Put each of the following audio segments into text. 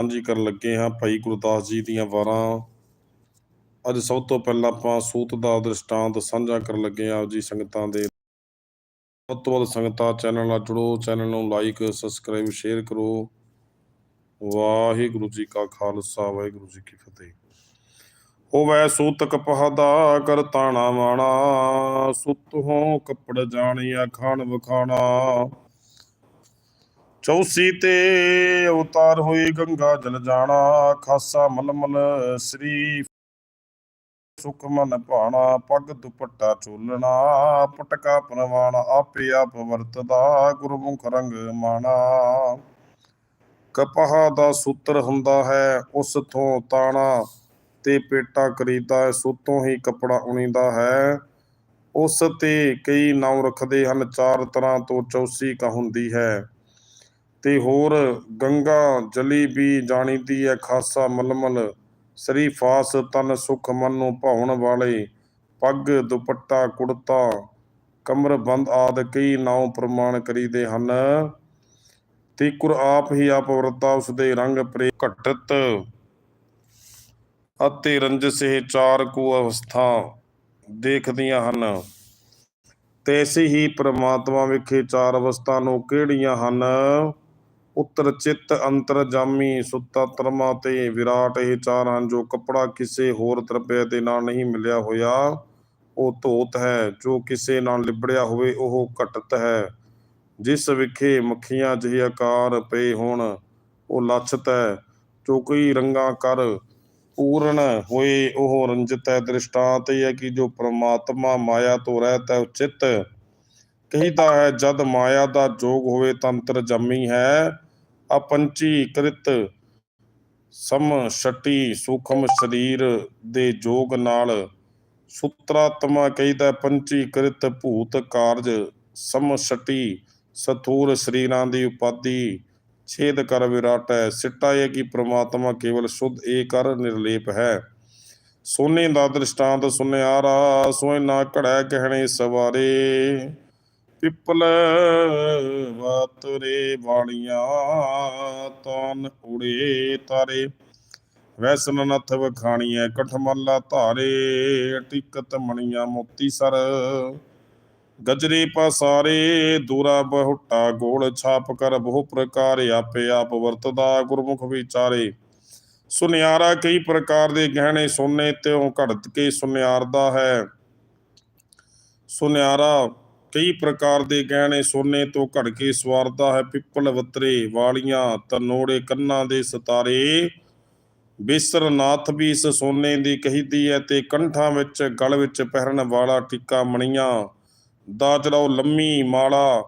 ਸਾਂਝੀ ਕਰਨ ਲੱਗੇ ਹਾਂ ਭਾਈ ਗੁਰਦਾਸ ਜੀ ਦੀਆਂ ਵਾਰਾਂ। ਅੱਜ ਸਭ ਤੋਂ ਪਹਿਲਾਂ ਆਪਾਂ ਸੂਤ ਦਾ ਦ੍ਰਿਸ਼ਟਾਂਤ ਸਾਂਝਾ ਕਰਨ ਲੱਗੇ ਆਪ ਜੀ ਸੰਗਤਾਂ ਦੇ। ਵੱਧ ਤੋਂ ਵੱਧ ਸੰਗਤਾਂ ਚੈਨਲ ਨਾਲ ਜੁੜੋ, ਚੈਨਲ ਨੂੰ ਲਾਈਕ ਸਬਸਕ੍ਰਾਈਬ ਸ਼ੇਅਰ ਕਰੋ। ਵਾਹਿਗੁਰੂ ਜੀ ਕਾ ਖਾਲਸਾ, ਵਾਹਿਗੁਰੂ ਜੀ ਕੀ ਫਤਿਹ। ਹੋਵੇ ਸੂਤਕ ਪਹਦਾ ਕਰ ਤਾਣਾ ਮਾਣਾ, ਸੁਤ ਹੋ ਕੱਪੜ ਜਾਣੀਆ ਖਾਣ ਵਖਾਣਾ। ਚੌਸੀ ਤੇ ਅਵਤਾਰ ਹੋਈ ਗੰਗਾ ਜਲ ਜਾਣਾ, ਖਾਸਾ ਮਲਮਲ ਸ੍ਰੀ ਸੁਖ ਮਨ ਭਾਣਾ, ਪੱਗ ਦੁਪੱਟਾ ਚੋਲਣਾ, ਪਟਕਾ ਪਰਵਾਣਾ, ਆਪੇ ਆਪ ਵਰਤਦਾ, ਗੁਰਮੁਖ ਰੰਗ ਮਾਣਾ। ਕਪਾਹ ਦਾ ਸੂਤਰ ਹੁੰਦਾ ਹੈ, ਉਸ ਤੋਂ ਤਾਣਾ ਤੇ ਪੇਟਾ ਕਰੀਦਾ ਹੈ, ਸੂਤੋਂ ਹੀ ਕਪੜਾ ਉਣੀਦਾ ਹੈ। ਉਸ ਤੇ ਕਈ ਨਾਮ ਰੱਖਦੇ ਹਨ, ਚਾਰ ਤਰ੍ਹਾਂ ਤੋਂ ਚੌਸੀ ਕਾ ਹੈ। ਤੇ ਹੋਰ ਗੰਗਾ, ਜਲੀ ਵੀ ਜਾਣੀਦੀ ਹੈ ਖਾਸਾ ਮਲਮਲ, ਸਰੀ ਫਾਸ ਤਨ ਸੁਖ ਮਨ ਨੂੰ ਭਾਉਣ ਵਾਲੇ, ਪੱਗ, ਦੁਪੱਟਾ, ਕੁੜਤਾ ਕਮਰ ਬੰਦ ਆਦ ਕਈ ਨਾਉ ਪ੍ਰਮਾਣ ਕਰੀਦੇ ਹਨ। ਤੇ ਕੁਰ ਆਪ ਹੀ ਆਪ ਵਰਤਾ ਉਸ ਦੇ ਰੰਗ ਪ੍ਰੇ ਘਟਤ ਅਤੇ ਰੰਜਸ ਇਹ ਚਾਰ ਕੁ ਅਵਸਥਾ ਦੇਖਦੀਆਂ ਹਨ। ਤੈਸੇ ਹੀ ਪ੍ਰਮਾਤਮਾ ਵਿਖੇ ਚਾਰ ਅਵਸਥਾ ਨੂੰ ਕਿਹੜੀਆਂ ਹਨ? ਉੱਤਰ ਚਿੱਤ, ਅੰਤਰ ਜਾਮੀ, ਸੁੱਤਾ ਤਰਮਾ ਤੇ ਵਿਰਾਟ, ਇਹ ਚਾਰ ਹਨ ਜੋ ਕਪੜਾ ਕਿਸੇ ਹੋਰ ਤਰਪੇ ਦੇ ਨਾਲ ਨਹੀਂ ਮਿਲਿਆ ਹੋਇਆ, ਉਹ ਧੋਤ ਹੈ, ਜੋ ਕਿਸੇ ਨਾਲ ਲਿਬੜਿਆ ਹੋਵੇ, ਉਹ ਘਟਤ ਹੈ। ਜਿਸ ਵਿਖੇ ਮੱਖੀਆਂ ਜਿਹੇ ਆਕਾਰ ਪਏ ਹੋਣ, ਉਹ ਲੱਛਤ ਹੈ। ਜੋ ਕੋਈ ਰੰਗਾ ਕਰ ਪੂਰਨ ਹੋਏ, ਉਹ ਰੰਜਿਤ ਹੈ। ਦ੍ਰਿਸ਼ਟਾਂਤ ਇਹ ਹੈ ਕਿ ਜੋ ਪ੍ਰਮਾਤਮਾ ਮਾਇਆ ਤੋਂ ਰਹਿਤ ਹੈ, ਉਹ ਚਿੱਤ ਕਹੀਦਾ ਹੈ, ਜਦ ਮਾਇਆ ਦਾ ਜੋਗ ਹੋਵੇ ਤੰਤਰ ਜੰਮੀ ਹੈ। ਅਪੰਚੀ ਕ੍ਰਿਤ ਸਮ ਛਟੀ ਸੂਖਮ ਸਰੀਰ ਦੇ ਜੋਗ ਨਾਲ। ਸੁਤਰਾਤਮਾ ਕਹੀਦਾ ਪੰਚੀ ਕ੍ਰਿਤ ਭੂਤ ਕਾਰਜ ਸਮ ਛਟੀ ਸਥੂਰ ਸਰੀਰਾਂ ਦੀ ਉਪਾਦੀ ਛੇਦ ਕਰ ਵਿਰਾਟ। ਹੈ ਸਿੱਟਾ ਇਹ ਕਿ ਪ੍ਰਮਾਤਮਾ ਕੇਵਲ ਸ਼ੁੱਧ ਏਕਰ ਨਿਰਲੇਪ ਹੈ। ਸੋਨੇ ਦਾ ਦ੍ਰਿਸ਼ਟਾਂਤ ਸੁਨਿਆਰਾ ਸੋਏ ਨਾ ਘੜੈ ਕਹਿਣੇ ਸਵਾਰੇ। ਪਿੱਪਲ ਵਾਤਰੇ ਵਾਲੀਆਂ ਤਨ ਉੜੇ ਤਾਰੇ। ਵੈਸਨ ਨਥ ਵਖਾਣੀਐ, ਕਠਮੱਲਾ ਧਾਰੇ ਟਿਕਤ ਮਣੀਆਂ ਮੋਤੀ ਸਰ। ਗਜਰੇ ਪਸਾਰੇ, ਦੂਰਾ ਬਹੁਟਾ ਗੋਲ ਛਾਪ ਕਰ, ਬਹੁ ਪ੍ਰਕਾਰ ਆਪੇ ਆਪ ਵਰਤਦਾ ਗੁਰਮੁਖ ਵਿਚਾਰੇ। ਸੁਨਿਆਰਾ ਕਈ ਪ੍ਰਕਾਰ ਦੇ ਗਹਿਣੇ ਸੋਨੇ, ਤਿਉ ਘੜਤ ਕੇ ਸੁਨਿਆਰਦਾ ਹੈ। ਸੁਨਿਆਰਾ ਕਈ ਪ੍ਰਕਾਰ ਦੇ ਗਹਿਣੇ, ਸੋਨੇ ਤੋਂ ਘੜ ਕੇ ਸਵਾਰਦਾ ਹੈ। ਪਿੱਪਲ ਵਤਰੇ, ਵਾਲੀਆਂ, ਤਨੋੜੇ, ਕੰਨਾਂ ਦੇ ਸਤਾਰੇ। ਬੇਸਰ ਨਾਥ ਵੀ ਇਸ ਸੋਨੇ ਦੀ ਕਹੀਦੀ ਹੈ ਤੇ ਕੰਠਾਂ ਵਿੱਚ, ਗਲ ਵਿੱਚ ਪਹਿਰਨ ਵਾਲਾ ਟਿੱਕਾ ਮਣੀਆਂ। ਦਾ ਚੜਾਓ ਲੰਮੀ ਮਾਲਾ,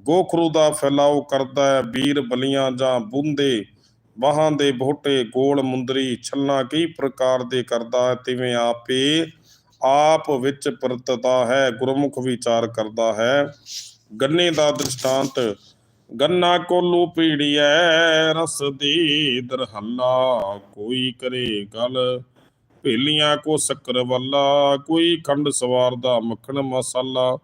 ਗੋਖਰੂ ਦਾ ਫੈਲਾਓ ਕਰਦਾ ਹੈ ਵੀਰ ਬਲੀਆਂ ਜਾਂ ਬੁੰਦੇ। ਬਾਹਾਂ ਦੇ ਬੋਟੇ, ਗੋਲ ਮੁੰਦਰੀ, ਛੱਲਾਂ ਕਈ ਪ੍ਰਕਾਰ ਦੇ ਕਰਦਾ ਹੈ, ਤਿਵੇਂ ਆਪੇ ਆਪ ਵਿੱਚ ਪ੍ਰਤਤਾ ਹੈ, ਗੁਰਮੁਖ ਵਿਚਾਰ ਕਰਦਾ ਹੈ। ਗੰਨੇ ਦਾ ਦ੍ਰਿਸ਼ਟਾਂਤ, ਗੰਨਾ ਕੋਲੂ ਪੀੜੀਐ, ਰਸ ਦੀ ਦਰਹੱਲਾ, ਕੋਈ ਕਰੇ ਗਲ। ਭੇਲੀਆਂ ਕੋ ਸ਼ੱਕਰ ਵੱਲਾ, ਕੋਈ ਖੰਡ ਸਵਾਰ ਦਾ ਮੱਖਣ ਮਸਾਲਾ।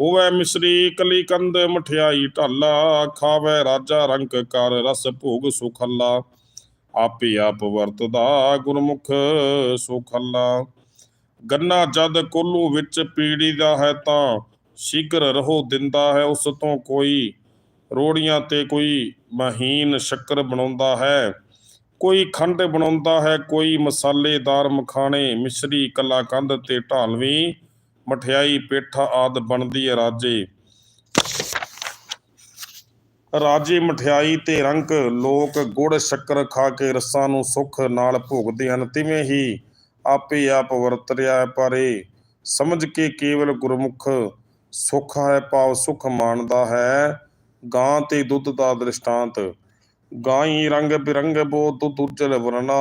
ਹੋਵੇ ਮਿਸਰੀ ਕਲੀ ਕੰਦ ਮਠਿਆਈ ਢਾਲਾ, ਖਾਵੇ ਰਾਜਾ ਰੰਗ ਕਰ ਰਸ ਭੋਗ ਸੁਖੱਲਾ। ਆਪੇ ਆਪ ਵਰਤਦਾ ਗੁਰਮੁਖ ਸੁਖੱਲਾ। ਗੰਨਾ ਜਦ ਕੋਲੂ ਵਿੱਚ ਪੀੜੀ ਦਾ ਹੈ ਤਾਂ ਸ਼ੀਘਰ ਰਹੋ ਦਿੰਦਾ ਹੈ, ਉਸ ਤੋਂ ਕੋਈ ਰੋੜੀਆਂ ਤੇ ਕੋਈ ਮਹੀਨ ਸ਼ੱਕਰ ਬਣਾਉਂਦਾ ਹੈ। ਕੋਈ ਖੰਡ ਬਣਾਉਂਦਾ ਹੈ, ਕੋਈ ਮਸਾਲੇਦਾਰ ਮਖਾਣੇ, ਮਿਸ਼ਰੀ ਕਲਾ ਕੰਧ ਤੇ ਢਾਲਵੀ, ਮਠਿਆਈ, ਪੇਠਾ ਆਦ ਬਣਦੀ ਹੈ ਰਾਜੇ। ਰਾਜੇ ਮਠਿਆਈ ਤੇ ਰੰਗ ਲੋਕ ਗੁੜ ਸ਼ੱਕਰ ਖਾ ਕੇ ਰਸਾਂ ਨੂੰ ਸੁੱਖ ਨਾਲ ਭੋਗਦੇ ਹਨ, ਤਿਵੇਂ ਹੀ ਆਪੇ ਆਪ ਵਰਤ ਰਿਹਾ ਪਰ ਸਮਝ ਕੇ ਕੇਵਲ ਗੁਰਮੁਖ ਸੁਖ ਹੈ ਪਾਵ ਸੁਖ ਮਾਣਦਾ ਹੈ। ਗਾਂ ਤੇ ਦੁੱਧ ਦਾ ਦ੍ਰਿਸ਼ਟਾਂਤ, ਗਾਈ ਰੰਗ ਬਿਰੰਗ ਬੋ ਦੁੱਧ ਉਜਲ ਵਰਨਾ।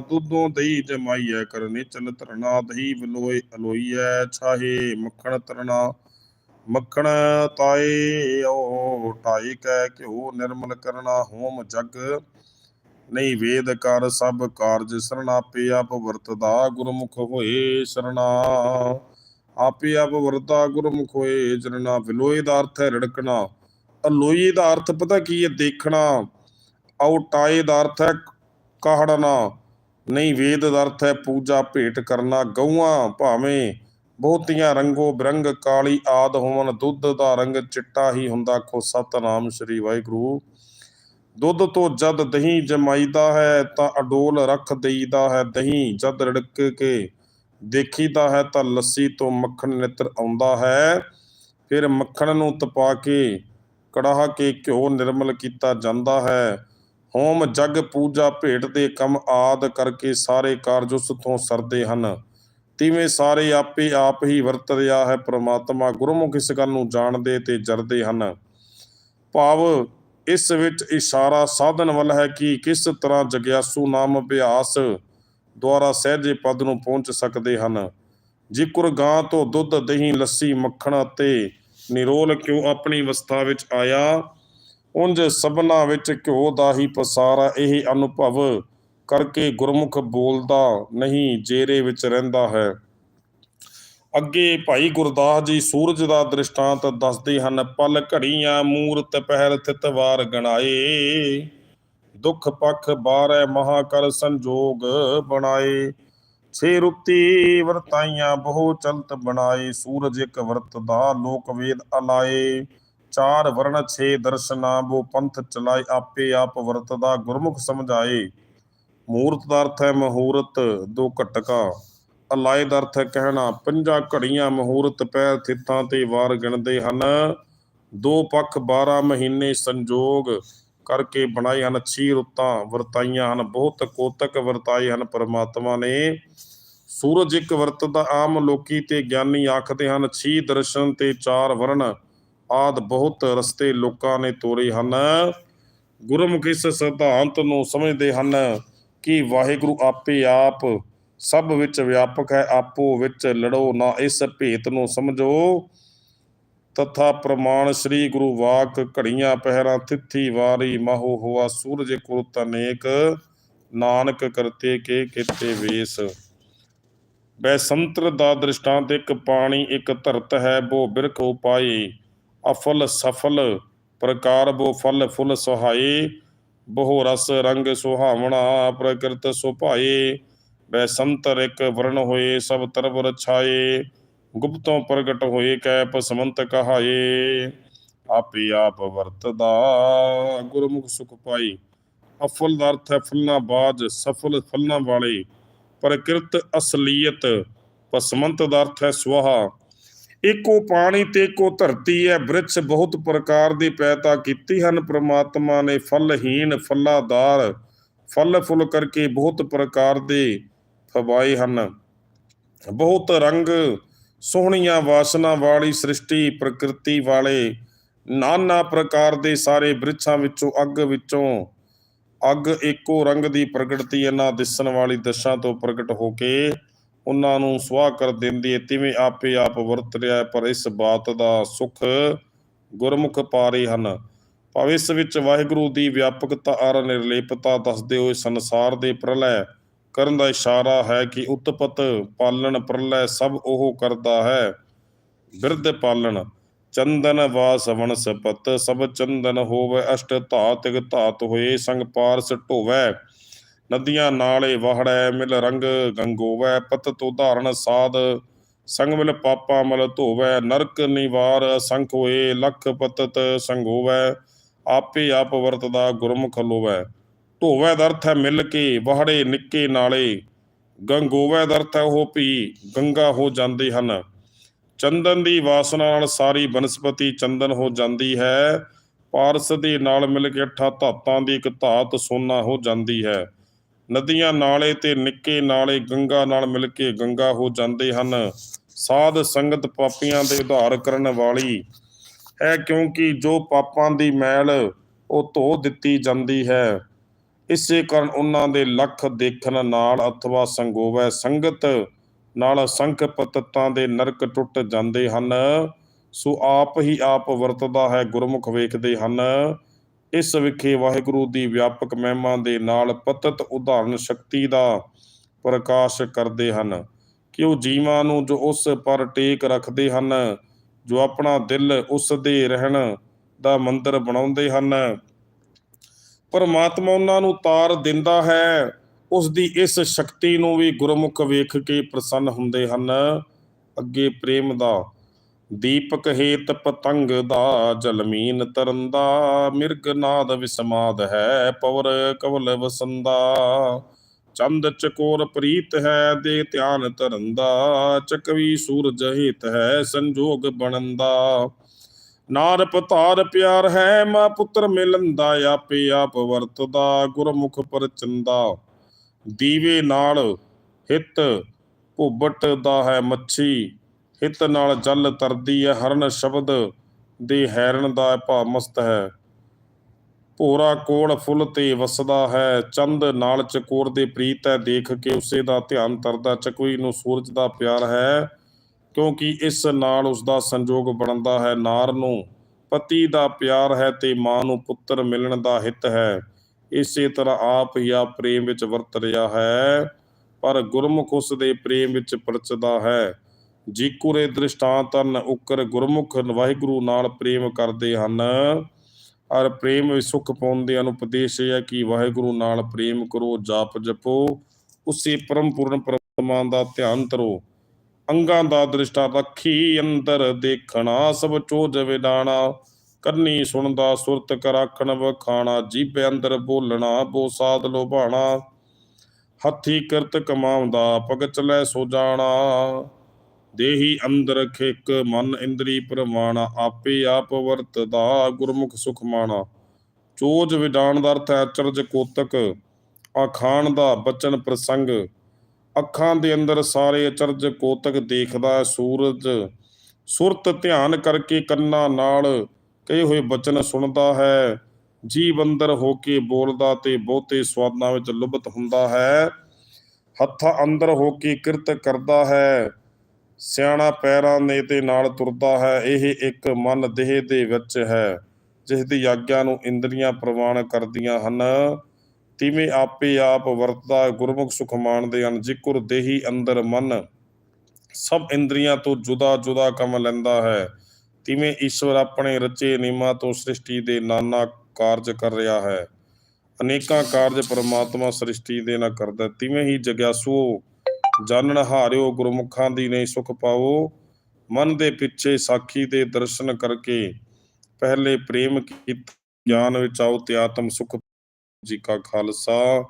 ਦੁੱਧੋਂ ਦਹੀਂ ਜਮਾਈਐ, ਕਰਨੇ ਚਲ ਤਰਨਾ ਦਹੀਂ ਬਲੋਏ ਅਲੋਈਐ, ਛਾਹੇ ਮੱਖਣ ਤਰਨਾ ਮੱਖਣ ਤਾਏ ਓ ਢਾਈ ਕੈ, ਘਿਓ ਨਿਰਮਲ ਕਰਨਾ, ਹੋਮ ਜਗ ਨਹੀਂ ਵੇਦ ਕਰ ਸਭ ਕਾਰਜ ਸਰਣ, ਆਪੇ ਆਪ ਵਰਤਦਾ ਗੁਰਮੁਖ ਹੋਏ ਸਰਣਾ। ਆਪੇ ਆਪ ਵਰਤਾ ਗੁਰਮੁਖ ਹੋਏ ਜਰਨਾ ਵਿਲੋਏ ਦਾ ਅਰਥ ਹੈ ਰੜਕਣਾ। ਅਲੋਈ ਦਾ ਅਰਥ ਪਤਾ ਕੀ ਹੈ? ਦੇਖਣਾ। ਆਉਟਾਏ ਦਾ ਅਰਥ ਹੈ ਕਾਹੜਨਾ ਨਹੀਂ ਵੇਦ ਦਾ ਅਰਥ ਹੈ ਪੂਜਾ, ਭੇਟ ਕਰਨਾ, ਗਊਆਂ ਭਾਵੇਂ ਬਹੁਤੀਆਂ ਰੰਗੋ ਬਿਰੰਗ ਕਾਲੀ ਆਦ ਹੋਵਨ ਦੁੱਧ ਦਾ ਰੰਗ ਚਿੱਟਾ ਹੀ ਹੁੰਦਾ ਕੋ ਸਤਨਾਮ ਸ੍ਰੀ ਵਾਹਿਗੁਰੂ। ਦੁੱਧ ਤੋਂ ਜਦ ਦਹੀਂ ਜਮਾਈਦਾ ਹੈ ਤਾਂ ਅਡੋਲ ਰੱਖ ਦੇਈਦਾ ਹੈ। ਦਹੀਂ ਜਦ ਰੜਕ ਕੇ ਦੇਖੀਦਾ ਹੈ ਤਾਂ ਲੱਸੀ ਤੋਂ ਮੱਖਣ ਨਿਤਰ ਆਉਂਦਾ ਹੈ। ਫਿਰ ਮੱਖਣ ਨੂੰ ਤਪਾ ਕੇ, ਕੜਾਹ ਕੇ ਘਿਓ ਨਿਰਮਲ ਕੀਤਾ ਜਾਂਦਾ ਹੈ। ਹੋਮ ਜਗ ਪੂਜਾ ਭੇਟ ਦੇ ਕੰਮ ਆਦ ਕਰਕੇ ਸਾਰੇ ਕਾਰਜ ਉਸ ਤੋਂ ਸਰਦੇ ਹਨ। ਤਿਵੇਂ ਸਾਰੇ ਆਪੇ ਆਪ ਹੀ ਵਰਤ ਰਿਹਾ ਹੈ। ਪ੍ਰਮਾਤਮਾ ਗੁਰਮੁਖ ਇਸ ਗੱਲ ਨੂੰ ਜਾਣਦੇ ਤੇ ਜਰਦੇ ਹਨ। ਭਾਵ ਇਸ ਵਿੱਚ ਇਸ਼ਾਰਾ ਸਾਧਨ ਵੱਲ ਹੈ ਕਿ ਕਿਸ ਤਰ੍ਹਾਂ ਜਗਿਆਸੂ ਨਾਮ ਅਭਿਆਸ ਦੁਆਰਾ ਸਹਿਜੇ ਪਦ ਨੂੰ ਪਹੁੰਚ ਸਕਦੇ ਹਨ। ਜਿਕਰ ਗਾਂ ਤੋਂ ਦੁੱਧ, ਦਹੀਂ, ਲੱਸੀ, ਮੱਖਣ ਅਤੇ ਨਿਰੋਲ ਕਿਉ ਆਪਣੀ ਅਵਸਥਾ ਵਿੱਚ ਆਇਆ? ਉੰਜ ਸਭਨਾ ਵਿੱਚ ਘਿਓ ਦਾ ਹੀ ਪਸਾਰਾ ਇਹ ਅਨੁਭਵ ਕਰਕੇ ਗੁਰਮੁਖ ਬੋਲਦਾ ਨਹੀਂ, ਜੇਰੇ ਵਿੱਚ ਰਹਿੰਦਾ ਹੈ। ਅੱਗੇ ਭਾਈ ਗੁਰਦਾਸ ਜੀ ਸੂਰਜ ਦਾ ਦ੍ਰਿਸ਼ਟਾਂਤ ਦੱਸਦੇ ਹਨ, ਪਲ ਘੜੀਆਂ ਮੂਰਤ ਪਹਿਰ ਥਿਤ ਵਾਰ ਗਣਾਏ। ਦੁੱਖ ਪਖ ਬਾਰੈ ਮਹਾ ਕਰ ਸੰਜੋਗ ਬਣਾਏ। ਛੇ ਰੁੱਤੀ ਵਰਤਾਈਆਂ ਬਹੁ ਚਲਤ ਬਣਾਏ। ਸੂਰਜ ਇੱਕ ਵਰਤ ਦਾ ਲੋਕ ਵੇਦ ਅਲਾਏ। ਚਾਰ ਵਰਣ ਛੇ ਦਰਸ਼ਨਾ ਬੋ ਪੰਥ ਚਲਾਏ। ਆਪੇ ਆਪ ਵਰਤ ਦਾ ਗੁਰਮੁਖ ਸਮਝਾਏ। ਮੂਰਤ ਦਾ ਅਰਥ ਹੈ ਮਹੂਰਤ, ਦੋ ਘਟਕਾ। ਅਲਾਇਦ ਅਰਥ ਕਹਿਣਾ, ਪੰਜਾਂ ਘੜੀਆਂ ਮਹੂਰਤ ਪੈਰ ਥਿੱਤਾਂ ਤੇ ਵਾਰ ਗਿਣਦੇ ਹਨ। ਦੋ ਪੱਖ 12 ਮਹੀਨੇ ਸੰਜੋਗ ਕਰਕੇ ਬਣਾਏ ਹਨ, ਛੀ ਰੁੱਤਾਂ ਵਰਤਾਈਆਂ ਹਨ, ਬਹੁਤ ਕੋਤਕ ਵਰਤਾਏ ਹਨ ਪਰਮਾਤਮਾ ਨੇ। ਸੂਰਜ ਇੱਕ ਵਰਤ ਦਾ ਆਮ ਲੋਕੀ ਤੇ ਗਿਆਨੀ ਆਖਦੇ ਹਨ, ਛੀ ਦਰਸ਼ਨ ਤੇ ਚਾਰ ਵਰਣ, ਆਦ ਬਹੁਤ ਰਸਤੇ ਲੋਕਾਂ ਨੇ ਤੋਰੇ ਹਨ। ਗੁਰਮੁਖ ਇਸ ਸਿਧਾਂਤ ਨੂੰ ਸਮਝਦੇ ਹਨ ਕਿ ਵਾਹਿਗੁਰੂ ਆਪੇ ਆਪ ਸਭ ਵਿੱਚ ਵਿਆਪਕ ਹੈ, ਆਪੋ ਵਿੱਚ ਲੜੋ ਨਾ ਇਸ ਭੇਤ ਨੂੰ ਸਮਝੋ। ਤਥਾ ਪ੍ਰਮਾਣ ਸ੍ਰੀ ਗੁਰੂ ਵਾਕ ਘੜੀਆਂ ਪਹਿਰਾ ਤਿੱਥੀ ਵਾਰੀ ਮਹੋ ਹੋਆ ਸੂਰਜ ਕੁਰਤ ਅਨੇਕ ਨਾਨਕ ਕਰਤੇ ਕੇ ਕੀਤੇ ਵੇਸ। ਬੈਸੰਤਰ ਦਾ ਦ੍ਰਿਸ਼ਟਾਂਤ, ਇੱਕ ਪਾਣੀ, ਇੱਕ ਧਰਤ ਹੈ, ਬੋ ਬਿਰਖ ਉਪਾਈ ਅਫਲ ਸਫਲ, ਪ੍ਰਕਾਰ ਬੋ ਫਲ ਫੁੱਲ ਸੁਹਾਏ, ਬਹੁ ਰਸ ਰੰਗ ਸੁਹਾਵਣਾ, ਪ੍ਰਕਿਰਤ ਸੁਭਾਏ। ਬੈਸੰਤਰ ਇੱਕ ਵਰਣ ਹੋਏ, ਸਭ ਤਰਵਰ ਛਾਏ, ਗੁਪਤੋਂ ਪ੍ਰਗਟ ਹੋਏ ਕੈ ਪਸਮੰਤ ਕਹਾਏ। ਆਪੇ ਆਪ ਵਰਤਦਾ, ਗੁਰਮੁਖ ਸੁਖ ਪਾਈ ਅਫਲ ਦਾ ਅਰਥ ਹੈ ਫੁੱਲਾਂ ਬਾਜ, ਸਫਲ ਫਲਾਂ ਵਾਲੇ। ਪ੍ਰਕਿਰਤ ਅਸਲੀਅਤ ਪਸਮੰਤ ਦਾ ਅਰਥ ਹੈ ਸੁਹਾ ਇੱਕੋ ਪਾਣੀ ਤੇ ਇੱਕੋ ਧਰਤੀ ਹੈ ਬ੍ਰਿਛ ਬਹੁਤ ਪ੍ਰਕਾਰ ਦੀ ਪੈਦਾ ਕੀਤੀ ਹਨ। ਪ੍ਰਮਾਤਮਾ ਨੇ ਫਲਹੀਨ ਫਲਾਦਾਰ। ਫਲ ਫੁੱਲ ਕਰਕੇ ਬਹੁਤ ਪ੍ਰਕਾਰ ਦੇ ਪਵਾਏ ਹਨ। ਬਹੁਤ ਰੰਗ ਸੋਹਣੀਆਂ ਵਾਸਨਾ ਵਾਲੀ ਸ੍ਰਿਸ਼ਟੀ ਪ੍ਰਕਿਰਤੀ ਵਾਲੇ ਨਾਨਾ ਪ੍ਰਕਾਰ ਦੇ ਸਾਰੇ ਬ੍ਰਿਛਾਂ ਵਿੱਚੋਂ ਅੱਗ ਵਿੱਚੋਂ ਅੱਗ ਇੱਕੋ ਰੰਗ ਦੀ ਪ੍ਰਗਟਤੀ ਇਹਨਾਂ ਦਿਸਣ ਵਾਲੀ ਦਸ਼ਾ ਤੋਂ ਪ੍ਰਗਟ ਹੋ ਕੇ ਉਹਨਾਂ ਨੂੰ ਸੁਆਹ ਕਰ ਦਿੰਦੀ ਹੈ ਤਿਵੇਂ ਆਪੇ ਆਪ ਵਰਤ ਰਿਹਾ ਹੈ, ਪਰ ਇਸ ਬਾਤ ਦਾ ਸੁਖ ਗੁਰਮੁਖ ਪਾ ਰਹੇ ਹਨ। ਭਾਵੇਂ ਵਿੱਚ ਵਾਹਿਗੁਰੂ ਦੀ ਵਿਆਪਕਤਾ ਅਰ ਨਿਰਲੇਪਤਾ ਦੱਸਦੇ ਹੋਏ ਸੰਸਾਰ ਦੇ ਪ੍ਰਲੈ ਕਰਨ ਦਾ ਇਸ਼ਾਰਾ ਹੈ ਕਿ ਉਤਪਤ, ਪਾਲਣ, ਪ੍ਰਲੈ ਸਭ ਉਹ ਕਰਦਾ ਹੈ। ਬਿਰਧ ਪਾਲਣ, ਚੰਦਨ ਵਾਸ ਵਨਸਪਤ ਸਭ ਚੰਦਨ ਹੋਵੇ ਅਸ਼ਟ ਧਾਤਿਕ ਧਾਤ ਹੋਏ ਸੰਗ ਪਾਰਸ ਢੋਵੈ। ਨਦੀਆਂ ਨਾਲੇ ਵਹੜੈ, ਮਿਲ ਰੰਗ ਗੰਗੋਵੈ, ਪਤ ਤੋਧਾਰਨ ਸਾਧ, ਸੰਗ ਮਿਲ ਪਾਪਾ ਮਲ ਧੋਵੈ। ਨਰਕ ਨਿਵਾਰ ਅਸੰਖ ਹੋਏ, ਲਖ ਪਤਤ ਸੰਗੋਵੈ, ਆਪੇ ਆਪ ਵਰਤਦਾ ਗੁਰਮੁਖ ਲੋਵੈ। ਧੋਵੈ ਦਾ ਅਰਥ ਹੈ ਮਿਲ ਕੇ, ਵਹੜੇ ਨਿੱਕੇ ਨਾਲੇ। ਗੰਗੋਵੈ ਦਾ ਅਰਥ ਹੈ ਉਹ ਭੀ, ਗੰਗਾ ਹੋ ਜਾਂਦੇ ਹਨ। ਚੰਦਨ ਦੀ ਵਾਸਨਾ ਨਾਲ ਸਾਰੀ ਬਨਸਪਤੀ ਚੰਦਨ ਹੋ ਜਾਂਦੀ ਹੈ। ਪਾਰਸ ਦੇ ਨਾਲ ਮਿਲ ਕੇ ਅੱਠਾਂ ਧਾਤਾਂ ਦੀ ਇੱਕ ਧਾਤ ਸੋਨਾ ਹੋ ਜਾਂਦੀ ਹੈ। ਨਦੀਆਂ ਨਾਲੇ ਤੇ ਨਿੱਕੇ ਨਾਲੇ ਗੰਗਾ ਨਾਲ ਮਿਲ ਕੇ ਗੰਗਾ ਹੋ ਜਾਂਦੇ ਹਨ। ਸਾਧ ਸੰਗਤ ਪਾਪੀਆਂ ਦੇ ਉਧਾਰ ਕਰਨ ਵਾਲੀ ਹੈ ਕਿਉਂਕਿ ਜੋ ਪਾਪਾਂ ਦੀ ਮੈਲ ਉਹ ਧੋ ਦਿੱਤੀ ਜਾਂਦੀ ਹੈ। ਇਸੇ ਕਾਰਨ ਉਹਨਾਂ ਦੇ ਲੱਖ ਦੇਖਣ ਨਾਲ ਅਥਵਾ ਸੰਗੋਵੈ ਸੰਗਤ ਨਾਲ ਸੰਖ ਪਤਤਾਂ ਦੇ ਨਰਕ ਟੁੱਟ ਜਾਂਦੇ ਹਨ। ਸੋ ਆਪ ਹੀ ਆਪ ਵਰਤਦਾ ਹੈ, ਗੁਰਮੁਖ ਵੇਖਦੇ ਹਨ। ਇਸ ਵਿਖੇ ਵਾਹਿਗੁਰੂ ਦੀ ਵਿਆਪਕ ਮਹਿਮਾ ਦੇ ਨਾਲ ਪਤਤ ਉਦਾਹਰਨ ਸ਼ਕਤੀ ਦਾ ਪ੍ਰਕਾਸ਼ ਕਰਦੇ ਹਨ। ਕਿ ਉਹ ਜੀਵਾਂ ਨੂੰ ਜੋ ਉਸ ਪਰ ਟੇਕ ਰੱਖਦੇ ਹਨ, ਜੋ ਆਪਣਾ ਦਿਲ ਉਸ ਦੇ ਰਹਿਣ ਦਾ ਮੰਦਰ ਬਣਾਉਂਦੇ ਹਨ ਪਰਮਾਤਮਾ ਉਹਨਾਂ ਨੂੰ ਤਾਰ ਦਿੰਦਾ ਹੈ ਉਸ ਦੀ ਇਸ ਸ਼ਕਤੀ ਨੂੰ ਵੀ ਗੁਰਮੁਖ ਵੇਖ ਕੇ ਪ੍ਰਸੰਨ ਹੁੰਦੇ ਹਨ। ਅੱਗੇ ਪ੍ਰੇਮ ਦਾ, ਦੀਪਕ ਹੇਤ ਪਤੰਗ ਦਾ ਜਲਮੀਨ ਤਰੰਦਾ, ਮਿਰਗ ਨਾਦ ਵਿਸਮਾਦ ਹੈ, ਪਵਰ ਕਵਲ ਵਸੰਦਾ। ਚੰਦ ਚਕੋਰ ਪ੍ਰੀਤ ਹੈ, ਦੇ ਧਿਆਨ ਧਰੰਦਾ ਚਕਵੀ ਸੂਰਜ ਹਿਤ ਹੈ, ਸੰਜੋਗ ਬਣੰਦਾ। ਨਾਰ ਪਤਾਰ ਪਿਆਰ ਹੈ, ਮਾਂ ਪੁੱਤਰ ਮਿਲੰਦਾ ਆਪੇ ਆਪ ਵਰਤਦਾ, ਗੁਰਮੁਖ ਪਰਚੰਦਾ। ਦੀਵੇ ਨਾਲ ਹਿੱਤ ਭੁੱਬਟ ਦਾ ਹੈ ਮੱਛੀ, ਹਿੱਤ ਨਾਲ ਜਲ ਤਰਦੀ ਹੈ ਹਰਨ ਸ਼ਬਦ, ਦੇ ਹੈਰਨ ਦਾ ਭਾ ਮਸਤ ਹੈ। ਭੋਰਾ ਕੋਲ ਫੁੱਲ ਤੇ ਵਸਦਾ ਹੈ, ਚੰਦ ਨਾਲ ਚਕੋਰ ਦੇ ਪ੍ਰੀਤ ਹੈ, ਦੇਖ ਕੇ ਉਸੇ ਦਾ ਧਿਆਨ ਤਰਦਾ ਚਕੋਈ ਨੂੰ ਸੂਰਜ ਦਾ ਪਿਆਰ ਹੈ। ਕਿਉਂਕਿ ਇਸ ਨਾਲ ਉਸ ਦਾ ਸੰਜੋਗ ਬਣਦਾ ਹੈ। ਨਾਰ ਨੂੰ ਪਤੀ ਦਾ ਪਿਆਰ ਹੈ ਤੇ ਮਾਂ ਨੂੰ ਪੁੱਤਰ ਮਿਲਣ ਦਾ ਹਿੱਤ ਹੈ। ਇਸੇ ਤਰ੍ਹਾਂ ਆਪ ਹੀ ਆ ਪ੍ਰੇਮ ਵਿੱਚ ਵਰਤ ਰਿਹਾ ਹੈ, ਪਰ ਗੁਰਮੁਖ ਉਸ ਦੇ ਪ੍ਰੇਮ ਵਿੱਚ ਪਰਚਦਾ ਹੈ। ਜੀਕੁਰੇ ਦ੍ਰਿਸ਼ਟਾਂਤਨ ਉਕਰ ਗੁਰਮੁਖ ਵਾਹਿਗੁਰੂ ਨਾਲ ਪ੍ਰੇਮ ਕਰਦੇ ਹਨ। ਔਰ ਪ੍ਰੇਮ ਵਿੱਚ ਸੁਖ ਪਾਉਂਦੇ ਹਨ ਉਪਦੇਸ਼ ਹੈ ਕਿ ਵਾਹਿਗੁਰੂ ਨਾਲ ਪ੍ਰੇਮ ਕਰੋ, ਜਾਪ ਜਪੋ, ਉਸੇ ਪਰਮ ਪੂਰਨ ਪਰਮਾਤਮਾ ਦਾ ਧਿਆਨ ਧਰੋ। ਅੰਗਾਂ ਦਾ ਦ੍ਰਿਸ਼ਟਾ ਰੱਖੀ ਅੰਦਰ ਦੇਖਣਾ, ਸਭ ਚੋਜ ਵਿਡਾਣਾ ਕੰਨੀ ਸੁਣਦਾ ਸੁਰਤ ਕਰਾਖਣ, ਵਖਾਣਾ, ਜੀਭੇ ਅੰਦਰ ਬੋਲਣਾ, ਬੋ ਸਾਧ ਲੋਭਾਣਾ। ਹੱਥੀ ਕਿਰਤ ਕਮਾਉਂਦਾ ਪਗ ਲੈ ਸੋ ਜਾਣਾ। ਦੇਹੀ ਅੰਦਰ ਖਿਕ, ਮਨ ਇੰਦਰੀ ਪ੍ਰਮਾਣਾ ਆਪੇ ਆਪ ਵਰਤਦਾ, ਗੁਰਮੁਖ ਸੁਖ ਮਾਣਾ। ਚੋਜ ਵਿਡਾਣ ਦਾ ਅਰਥ ਹੈ ਅਚਰਜ ਕੋਤਕ, ਆਖਾਣ ਦਾ ਬਚਨ ਪ੍ਰਸੰਗ। ਅੱਖਾਂ ਦੇ ਅੰਦਰ ਸਾਰੇ ਅਚਰਜ ਕੋਤਕ ਦੇਖਦਾ ਹੈ ਸੂਰਜ। ਸੁਰਤ ਧਿਆਨ ਕਰਕੇ ਕੰਨਾਂ ਨਾਲ ਕਹੇ ਹੋਏ ਬਚਨ ਸੁਣਦਾ ਹੈ। ਜੀਵ ਅੰਦਰ ਹੋ ਕੇ ਬੋਲਦਾ ਤੇ ਬਹੁਤੇ ਸਵਾਦਾਂ ਵਿੱਚ ਲੁਭਤ ਹੁੰਦਾ ਹੈ। ਹੱਥਾਂ ਅੰਦਰ ਹੋ ਕੇ ਕਿਰਤ ਕਰਦਾ ਹੈ। ਸਿਆਣਾ ਪੈਰਾਂ ਦੇ ਤੇ ਨਾਲ ਤੁਰਦਾ ਹੈ। ਇਹ ਇੱਕ ਮਨ ਦੇਹ ਦੇ ਵਿੱਚ ਹੈ ਜਿਸ ਦੀ ਆਗਿਆ ਨੂੰ ਇੰਦਰੀਆਂ ਪ੍ਰਵਾਨ ਕਰਦੀਆਂ ਹਨ। ਤਿਵੇਂ ਆਪੇ ਆਪ ਵਰਤਦਾ ਗੁਰਮੁਖ ਸੁਖ ਮਾਣਦੇ ਹਨ ਜਿਕੁਰ ਦੇਹੀ ਅੰਦਰ ਮਨ। ਸਭ ਇੰਦਰੀਆਂ ਤੋਂ ਜੁਦਾ ਜੁਦਾ ਕੰਮ ਲੈਂਦਾ ਹੈ। ਤਿਵੇਂ ਈਸ਼ਵਰ ਆਪਣੇ ਰਚੇ ਨਿਯਮਾਂ ਤੋਂ ਸ੍ਰਿਸ਼ਟੀ ਦੇ ਨਾਨਾ ਕਾਰਜ ਕਰ ਰਿਹਾ ਹੈ। ਅਨੇਕਾਂ ਕਾਰਜ ਪਰਮਾਤਮਾ ਸ੍ਰਿਸ਼ਟੀ ਦੇ ਨਾਲ ਕਰਦਾ ਤਿਵੇਂ ਹੀ ਜਗਿਆਸੂ ਜਾਣਨ ਹਾਰਿਓ ਗੁਰਮੁਖਾਂ ਦੀ ਨਹੀਂ ਸੁਖ ਪਾਓ ਮਨ ਦੇ ਪਿੱਛੇ ਸਾਖੀ ਦੇ ਦਰਸ਼ਨ ਕਰਕੇ ਪਹਿਲੇ ਪ੍ਰੇਮ ਕੀਤ ਗਿਆਨ ਵਿੱਚ ਆਓ ਤੇ ਆਤਮ ਸੁਖ ਜੀ ਕਾ ਖਾਲਸਾ।